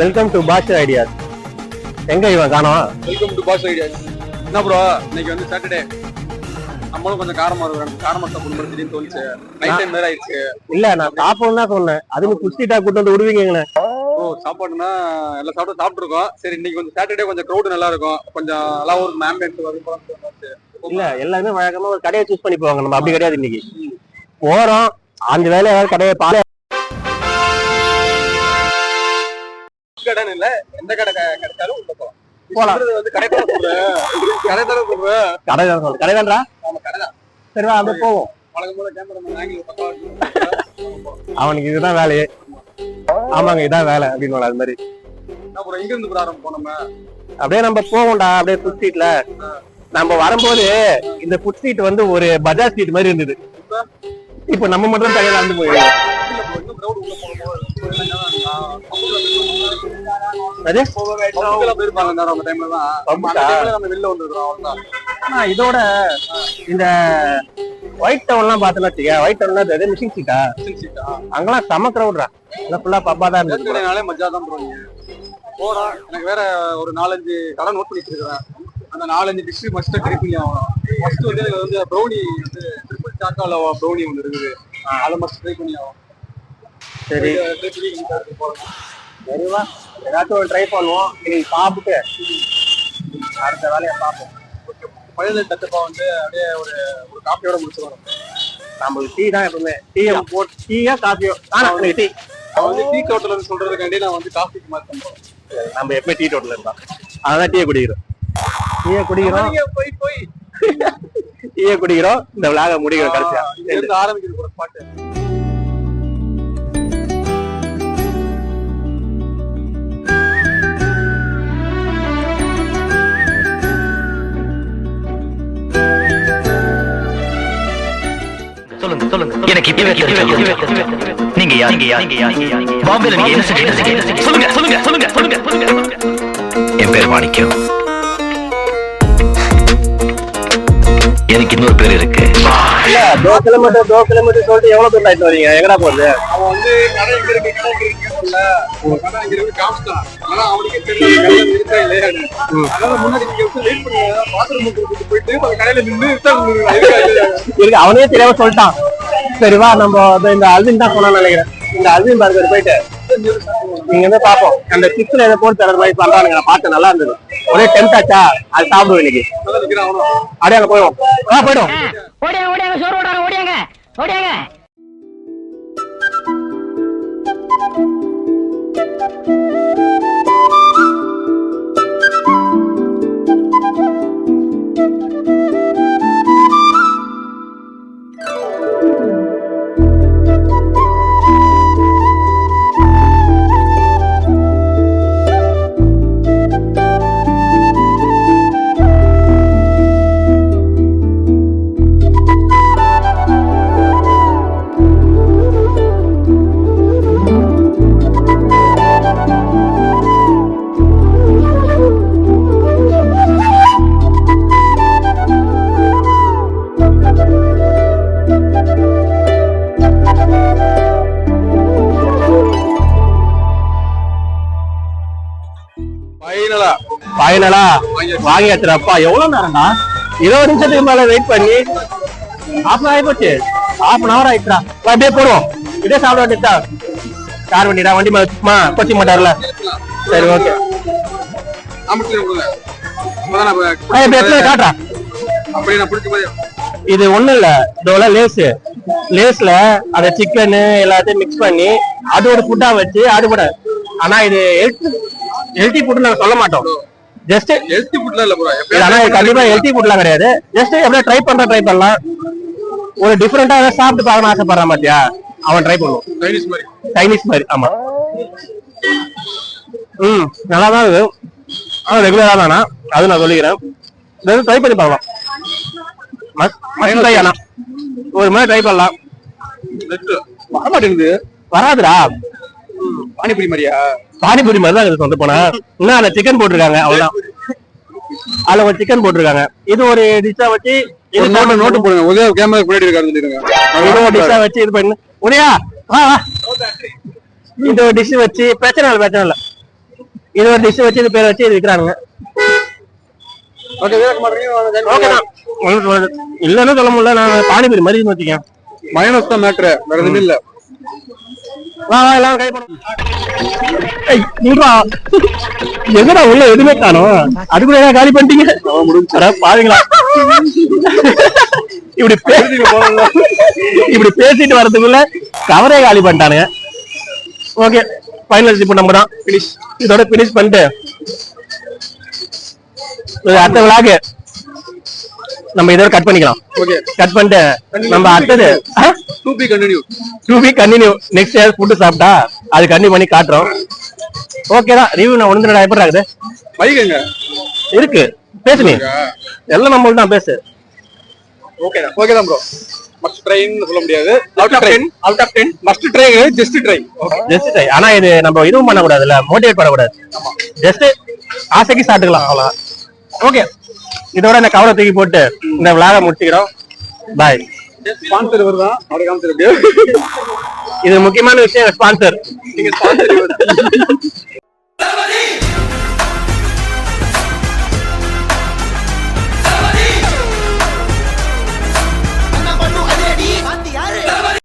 Welcome to Bash ideas எங்க இவன் காணோம் வெல்கம் டு பாஸ் ஐடியா என்ன ப்ரோ இன்னைக்கு வந்து சாட்டர்டே நம்மளும் கொஞ்சம் காரமா இருக்கிறோம் காரமா சாப்பிடணும் திடீர்னு தோணுச்சு. நைட் டைம் வேற ஆயிடுச்சு. இல்ல நான் சாப்பிடணும் தான் சொன்னேன். அதுக்கு குஸ்திட்டா கூட்டு வந்து விடுவீங்கண்ணே ஓ சாப்பாடுனா எல்லாம் சாப்பிட்டு சாப்பிட்டுருக்கோம். சரி இன்னைக்கு கொஞ்சம் சாட்டர்டே கொஞ்சம் க்ரௌடு நல்லா இருக்கும். கொஞ்சம் நல்லா ஒரு ஆம்பியன்ஸ் வரும். இல்ல எல்லாருமே வழக்கமா ஒரு கடையை சூஸ் பண்ணி போவாங்க. நம்ம அப்படி கிடையாது இன்னைக்கு. போறோம். அந்த வேலை ஏதாவது கடையை பாரு. கடைன்னு இல்ல. எந்த கடை கிடைச்சாலும் உள்ள போலாம். வந்து கடை தானே சொல்றேன் கடை தானே சொல்றேன் கடை தான் சொல்லு கடை தான்டா ஆமா கடை தான் சரி வா அப்படியே போவோம். வழக்கம் போல கேமரா ஆங்கிள் பக்கம் அவனுக்கு இதுதான் வேலையே. ஆமாங்க இதான் வேலை அப்படின்னு அது மாதிரி. ப்ரோ எங்க இருந்து ப்ரோ ஆரம்பிப்போம் நம்ம? அப்படியே நம்ம போவோம்டா அப்படியே ஃபுட் ஸ்ட்ரீட்ல நம்ம வரும்போது இந்த ஃபுட் ஸ்ட்ரீட் வந்து ஒரு பஜார் ஸ்ட்ரீட் மாதிரி இருந்தது. இப்போ? நம்ம மட்டும் தனியா நடந்து போயிடுவோம் இல்ல ப்ரோ இன்னும் க்ரௌட் உள்ள போகணும் அது பப்புக்கெல்லாம் போயிருப்பாங்க இந்த அந்த டைம்ல தான் நம்ம அந்த பப்புக்கா? டைம்ல நம்ம வெளில வந்துருக்கோம் அவ்வளவுதான் ஆனா இதோட இந்த ஒயிட் டவுன்லாம் பார்த்தோன்னா வச்சுக்க ஒயிட் டவுன்ல அது மிஷின் சீட்டா அங்கெல்லாம் செம க்ரௌட்ரா ஃபுல்லா பப்பா தான் ஏற்கனவே மஜா தான் போறோம் எனக்கு வேற ஒரு நாலஞ்சு கடை நோட் பண்ணி வச்சிருக்கேன் அந்த நாலஞ்சு டிஷ் மஸ்ட் பண்ணி ஆகணும் ஃபர்ஸ்ட் வந்து எனக்கு வந்து ப்ரௌனி வந்து ட்ரிபிள் சாக்கால ப்ரௌனி ஒன்று இருக்குது. அதை மஸ்ட் ட்ரை பண்ணி ஆகும் சரி போறோம் சரிவா? ஏதாச்சும் ஒரு ட்ரை பண்ணுவோம். இன்னைக்கு சாப்பிட்டு அடுத்த வேலையை பார்ப்போம். பழைய டச்சப்பா வந்து அப்படியே ஒரு ஒரு காஃபியோட முடிச்சுக்கணும் நம்மளுக்கு டீ தான் எப்பவுமே. டீயை போட்டு டீயா காஃபியோ ஆனா எனக்கு டீ அவன் வந்து டீ கவுட்டர்ல சொல்றதுக்காண்டி நான் வந்து காஃபிக்கு பண்றோம் நம்ம எப்பவுமே டீ டோட்டல் இருந்தா. அதான் டீயை குடிக்கிறோம். டீயை குடிக்கிறோம். போய் போய்? டீயை குடிக்கிறோம். இந்த விழாக முடிக்கிறோம் கடைசியா. ஒரு பாட்டு. எனக்கு இப்பவே தெரியும் நீங்க யார்? நீங்க யார்? நீங்க யார்? பாம்பேல நீங்க என்ன செஞ்சீங்க என்ன செஞ்சீங்க? சொல்லுங்க சொல்லுங்க சொல்லுங்க சொல்லுங்க. சொல்லுங்க என் பேர் மாணிக்கம். எனக்கு இன்னொரு பேர் இருக்கு. இல்ல கிலோமீட்டர் தோ கிலோமீட்டர் சொல்லிட்டு எவ்வளவு தூரம் ஆயிட்டு வரீங்க? எங்கடா போகுது? அவன் வந்து கடை எங்க இருக்கு கடை எங்க இருக்கு கேட்கல ஒரு கடை அங்க இருக்கு காமிச்சிட்டான். ஆனா அவனுக்கு தெரியல கடை இருக்கா இல்லையான்னு. அதனால முன்னாடி நீங்க வந்து வெயிட் பண்ணுங்க பாத்ரூம் கூட்டிட்டு போயிட்டு அந்த கடையில நின்று ரிட்டர்ன் இருக்கா இல்லையா இருக்கு அவனே தெரியாம சொல்லிட்டான். சரி வா நம்ம இந்த அல்வின் தான் போனான்னு நினைக்கிறேன். இந்த அல்வின் பர்கர் போயிட்டு. நீங்க வந்து பாப்போம் அந்த சிப்ஸ்ல எதை போட்டு தர மாதிரி பண்றானுங்க. நான் பார்த்து நல்லா இருந்தது. ஒரே டெம்ட் ஆச்சா அது சாப்பிடுவோம் இன்னைக்கு. அப்படியே அங்க போயிடும் ஆ போயிடும் ஓடியாங்க ஓடியாங்க சோறு ஓடாங்க ஓடியாங்க ஓடியாங்க. ஃபைனலா வாங்கி எவ்வளவு நேரம்டா? இருபது நிமிஷத்துக்கு மேல வெயிட் பண்ணி. ஹாஃப் ஆகி போச்சு ஹாஃப் அன் ஹவர் ஆயிடுச்சா அப்படியே போடுவோம். இதே சாப்பிட வேண்டியதா கார் வண்டிடா வண்டி மேல கொச்சி மாட்டார்ல சரி ஓகே காட்டுறா? இது ஒண்ணும் இல்ல. இதோட லேஸ். லேஸ்ல அந்த சிக்கன் எல்லாத்தையும் மிக்ஸ் பண்ணி அது ஒரு ஃபுட்டா வச்சு அது கூட ஆனா இது ஹெல்த் ஹெல்த்தி ஃபுட் நாங்க சொல்ல மாட்டோம். ஜஸ்ட் ஹெல்த்தி ஃபுட்ல இல்ல ப்ரோ ஆனா இது கண்டிப்பா ஹெல்த்தி ஃபுட்லாம் கிடையாது. ஜஸ்ட் எப்படியா ட்ரை பண்ற ட்ரை பண்ணலாம். ஒரு டிஃப்ரெண்டா ஏதாவது சாப்பிட்டு பார்க்கணும் ஆசைப்படுறான் பாத்தியா? அவன் ட்ரை பண்ணுவோம் சைனீஸ் மாதிரி. சைனீஸ் மாதிரி ஆமா. ம் நல்லா தான் இருக்கு ஆனா ரெகுலரா தானா? அது நான் சொல்லிக்கிறேன். ட்ரை பண்ணி பார்க்கலாம். மஸ்ட் ட்ரை ஆனா. ஒரு மாதிரி ட்ரை பண்ணலாம். வர மாட்டேங்குது. வராதுடா. பானிபூரி மாதிரியா? பானிபூரி மாதிரி தான் சொல்ல போனா இன்னும் அதுல சிக்கன் போட்டிருக்காங்க அவ்வளவுதான். அதுல ஒரு சிக்கன் போட்டிருக்காங்க. இது ஒரு டிஷ்ஷா வச்சு இது நோட்டு நோட்டு போடுங்க. உதய கேமரா முன்னாடி இருக்காரு இது ஒரு டிஷ்ஷா வச்சு இது பண்ணு. உதயா இந்த ஒரு டிஷ் வச்சு பிரச்சனை இல்லை பிரச்சனை இல்லை. இது ஒரு டிஷ் வச்சு இது பேர் வச்சு இது பண்ணுங்க. இல்லன்னு சொல்ல முடியல நான் பானிபூரி மாதிரி வச்சுக்கேன். மைனஸ் தான் மேட்ரு வேற எதுவும் இல்ல. வா வா எல்லாம் கை போடு. எங்கடா உள்ள எதுவுமே காணோம்? அதுக்குள்ள ஏன் காலி பண்ணிட்டீங்க? அட பாருங்களா இப்படி பேசி இப்படி பேசிட்டு வர்றதுக்குள்ள கவரே காலி பண்ணிட்டானுங்க. ஓகே ஃபைனல் இப்போ நம்ம தான் ஃபினிஷ் இதோட ஃபினிஷ் பண்ணிட்டு அடுத்த விளாக்கு நம்ம இதோட கட் பண்ணிக்கலாம். ஓகே கட் பண்ணிட்டு நம்ம அடுத்தது? To be continue two week continue next year food சாப்பிட்டா அது கண்டினியூ பண்ணி காட்டுறோம். ஓகே தான். ரிவ்யூ நான் ஒன்று எப்படி இருக்குது? பைக் எங்க? இருக்கு. பேசு நீ எல்லாம் நம்மளுக்கு தான் பேசு. ஓகே தான். ஓகே தான் ப்ரோ மஸ்ட் ட்ரைன்னு சொல்ல முடியாது. Out of ten out of ten must try just try okay just try ஆனா இது நம்ம இதுவும் பண்ணக்கூடாதுல்ல. மோட்டிவேட் பண்ணக்கூடாது. ஜஸ்ட் ஆசைக்கு சாப்பிட்டுக்கலாம். அவ்வளவுதான். ஓகே இதோட இந்த கவரை தூக்கி போட்டு இந்த விழாவை முடிச்சுக்கிறோம். பாய் ஸ்பான்சர் காமிச்சிருக்கு இது முக்கியமான விஷயம் ஸ்பான்சர் நீங்க ஸ்பான்சர்